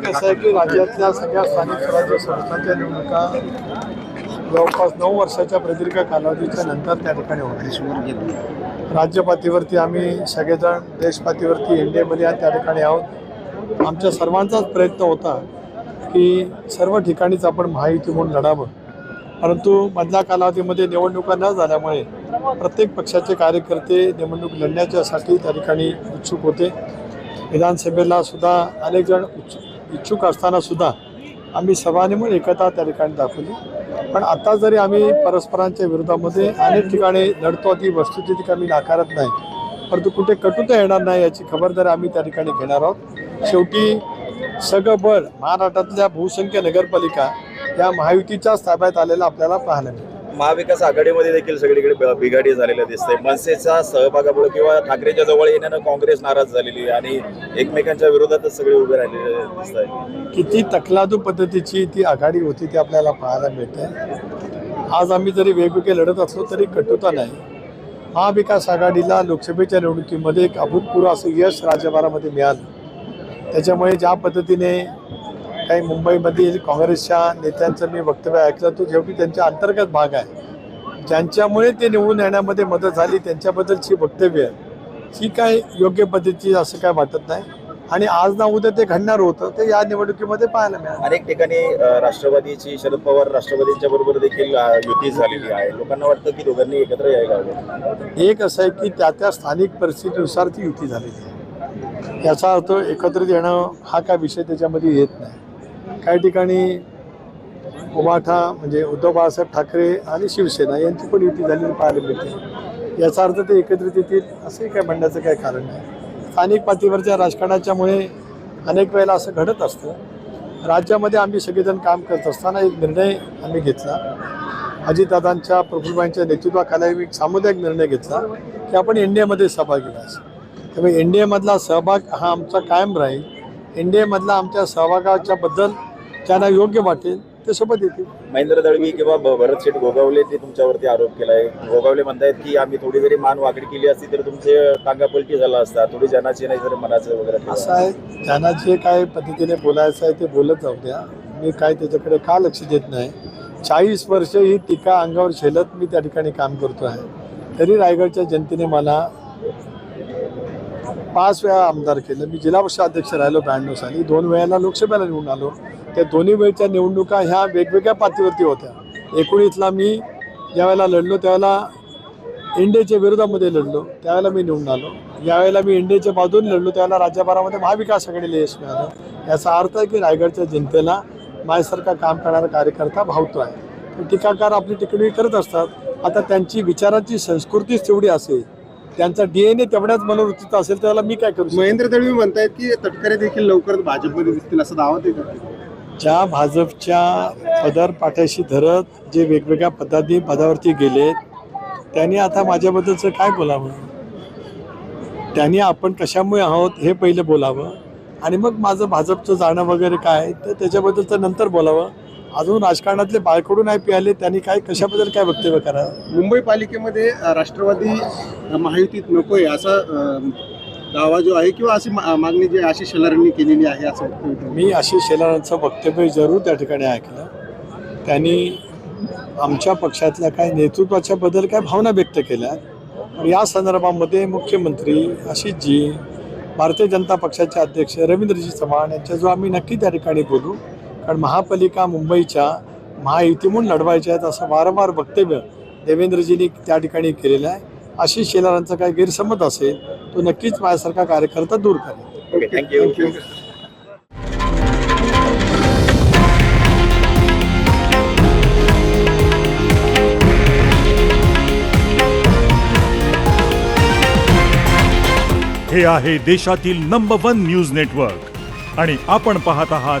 कसं आहे. की राज्यातल्या सगळ्या स्थानिक स्वराज्य संस्थांच्या निवडणुका जवळपास नऊ वर्षाच्या प्रदीर्घ कालावधीच्या नंतर त्या ठिकाणी होते राज्यपातीवरती आम्ही सगळेजण देशपातीवरती एन डी एमध्ये त्या ठिकाणी आहोत. आमच्या सर्वांचाच प्रयत्न होता की सर्व ठिकाणीच आपण महायुती म्हणून लढावं. परंतु मधल्या कालावधीमध्ये निवडणुका न झाल्यामुळे प्रत्येक पक्षाचे कार्यकर्ते निवडणूक लढण्याच्यासाठी त्या ठिकाणी उत्सुक होते. विधानसभेला सुद्धा अनेक जण इच्छुक असताना सुद्धा आम्ही सर्वांनी म्हणून एकता त्या ठिकाणी दाखवली. पण आता जरी आम्ही परस्परांच्या विरोधामध्ये अनेक ठिकाणी लढतो ती वस्तुस्थिती आम्ही नाकारत नाही. परंतु कुठे कटुता येणार नाही याची खबरदारी आम्ही त्या ठिकाणी घेणार आहोत. शेवटी सगळं बळ महाराष्ट्रातल्या बहुसंख्य नगरपालिका या महायुतीच्याच ताब्यात आलेलं आपल्याला पाहायला मिळेल महाविकास आघाडीमध्ये देखील सगळीकडे ब- बिघाडी झालेलं दिसतंय मनसेचा सहभागामुळे किंवा ठाकरेच्या जवळ येण्यानं काँग्रेस नाराज झालेली आहे आणि एकमेकांच्या विरोधातच सगळे उभे राहिलेले दिसत आहे किती तकलादू पद्धतीची ती आघाडी होती ती आपल्याला पाहायला मिळते. आज आम्ही जरी वेगवेगळे लढत असलो तरी कटुता नाही. महाविकास आघाडीला लोकसभेच्या निवडणुकीमध्ये एक अभूतपूर्व असं यश राज्यभरामध्ये मिळालं. त्याच्यामुळे ज्या पद्धतीने काही मुंबईमधील काँग्रेसच्या नेत्यांचं मी वक्तव्य ऐकलं तो शेवटी त्यांच्या अंतर्गत भाग आहे. ज्यांच्यामुळे ते निवडून येण्यामध्ये मदत झाली त्यांच्याबद्दलची वक्तव्य ही काय योग्य पद्धतीची असं काय वाटत नाही. आणि आज ना उद्या ते घडणार होतं ते या निवडणुकीमध्ये पाहायला मिळालं अनेक ठिकाणी राष्ट्रवादीची शरद पवार राष्ट्रवादींच्या बरोबर देखील युती झालेली आहे. लोकांना वाटतं की दोघांनी एकत्र यायला एक असं आहे की त्या त्या स्थानिक परिस्थितीनुसार ती युती झालेली आहे. याचा अर्थ एकत्रित येणं हा काय विषय त्याच्यामध्ये येत नाही. काही ठिकाणी उमाठा म्हणजे उद्धव बाळासाहेब ठाकरे आणि शिवसेना यांची पण युती झालेली पाहायला मिळते. याचा अर्थ ते एकत्रित येतील असंही काय म्हणण्याचं काही कारण नाही. स्थानिक पातळीवरच्या राजकारणाच्यामुळे अनेक वेळेला असं घडत असतं. राज्यामध्ये आम्ही सगळेजण काम करत असताना एक निर्णय आम्ही घेतला. अजितदादांच्या प्रफुल्लबाईंच्या नेतृत्वाखाली एक सामुदायिक निर्णय घेतला की आपण एन डी एमध्ये सहभागी व्हायचं. त्यामुळे एन डी एमधला सहभाग हा आमचा कायम राहील. एन डी एमधला आमच्या सहभागाच्याबद्दल ज्यांना योग्य वाटेल ते सोबत येतील. महेंद्र दळवी किंवा भ- भरत शेठ गोगावलेंनी तुमच्यावरती आरोप केलाय. गोगावले म्हणतायत की आम्ही थोडी जरी मान वाकडी केली असती तर तुमचे टांगा पलटी झाला असता. थोडी जनाची नाही तर मनाचं वगैरे ठेवा. असं आहे त्यांना जे काय पद्धतीने बोलायचं आहे ते बोलत जाऊ द्या. मी काय त्याच्याकडे का लक्ष देत नाही? चाळीस वर्ष ही टीका अंगावर झेलत मी त्या ठिकाणी काम करतो आहे तरी रायगडच्या जनतेने मला पाच वेळा आमदार केलं. मी जिल्हा परिषद अध्यक्ष राहिलो ब्याण्णव साली. दोन वेळेला लोकसभेला निवडून आलो. त्या दोन्ही वेळच्या निवडणुका ह्या वेगवेगळ्या पातळीवरती होत्या. एकोणीसला मी ज्यावेळेला लढलो त्यावेळेला इंडियाच्या विरोधामध्ये लढलो. त्यावेळेला मी निवडून आलो. यावेळेला मी इंडियाच्या बाजूने लढलो. त्यावेळेला राज्यभरामध्ये महाविकास आघाडीला यश मिळालं. याचा अर्थ आहे की रायगडच्या जनतेला माझ्यासारखा काम करणारा कार्यकर्ता भावतो आहे. टीकाकार आपली टिकणी करत असतात. आता त्यांची विचाराची संस्कृतीच तेवढी असेल. त्यांचा डीएनए तेवढ्याच मनोवृत्तीचा असेल त्याला मी काय करू महेंद्र दळवी म्हणतायत की तटकरे देखील लवकरच भाजपमध्ये दिसतील असं दावा ते ज्या भाजपच्या पदर पाठ्याशी धरत जे वेगवेगळ्या पदाधी पदावरती गेलेत त्यांनी आता माझ्याबद्दलचं काय बोलावं? त्यांनी आपण कशामुळे आहोत हे पहिले बोलावं? आणि मग माझं भाजपचं जाणं वगैरे काय? तर त्याच्याबद्दलचं नंतर बोलावं. अजून राजकारणातले बाळकडून नाही पियाले त्यांनी काय कशाबद्दल काय वक्तव्य करावं? मुंबई पालिकेमध्ये राष्ट्रवादी महायुतीत नकोय असा दावा जो आहे किंवा अशी मागणी जी आशिष शेलारांनी केलेली आहे असं वक्तव्य. मी आशिष शेलारांचं वक्तव्य जरूर त्या ठिकाणी ऐकलं. त्यांनी आमच्या पक्षातल्या काही नेतृत्वाच्या बद्दल काय भावना व्यक्त केल्या. या संदर्भामध्ये मुख्यमंत्री आशिषजी भारतीय जनता पक्षाचे अध्यक्ष रवींद्रजी चव्हाण यांच्याजवळ आम्ही नक्की त्या ठिकाणी बोलू कारण महापालिका मुंबईच्या महायुती म्हणून लढवायच्या आहेत असं वारंवार वक्तव्य देवेंद्रजींनी त्या ठिकाणी केलेलं आहे. आशिष शेलारांचा काही गैरसमज असेल तो नक्कीच माझ्यासारखा कार्यकर्ता दूर करेल. ओके थँक्यू हे आहे देशातील नंबर वन न्यूज नेटवर्क आणि आपण पाहत आहात